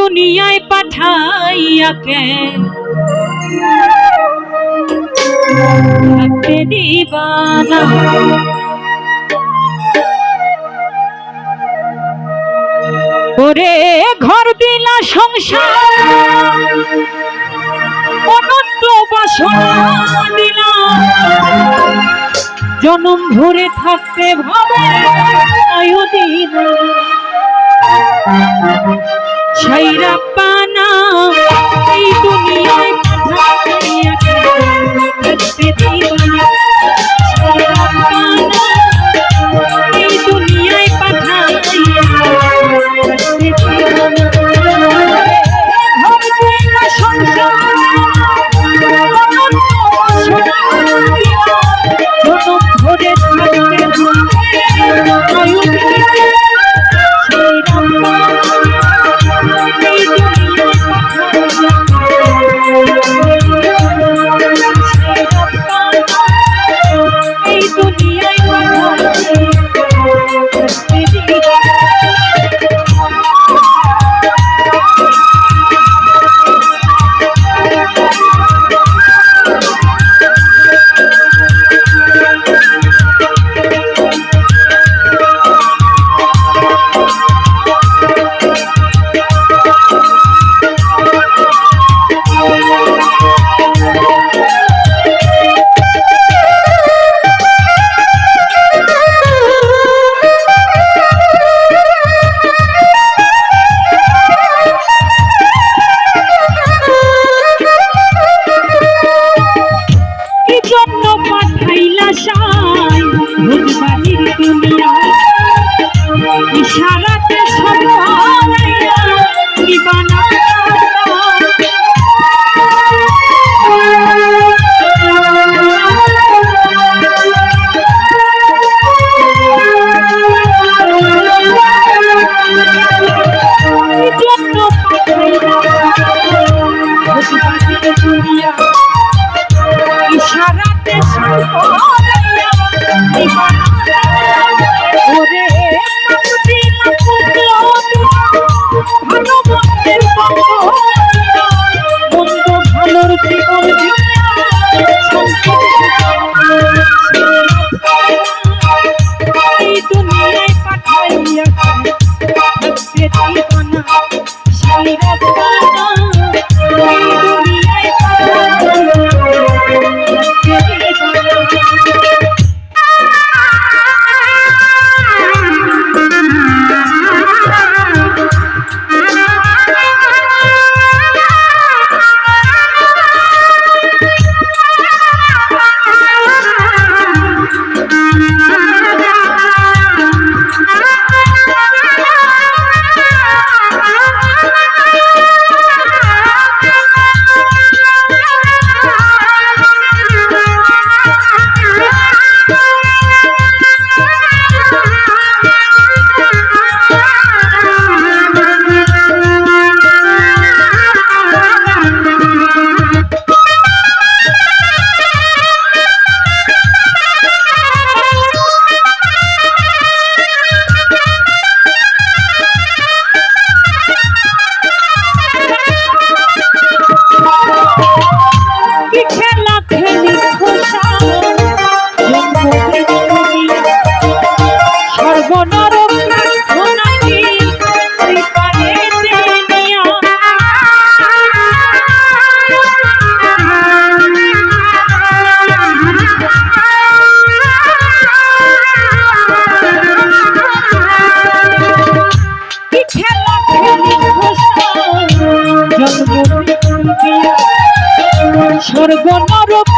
দুনিয়ায় পাঠাইয়া কে? ওরে ঘর দিলা সংসার, অনন্ত বাসনা দিলা। জনম ভরে থাকতে ভাবে, আয়ু দিলা। ইশারা তোর গণর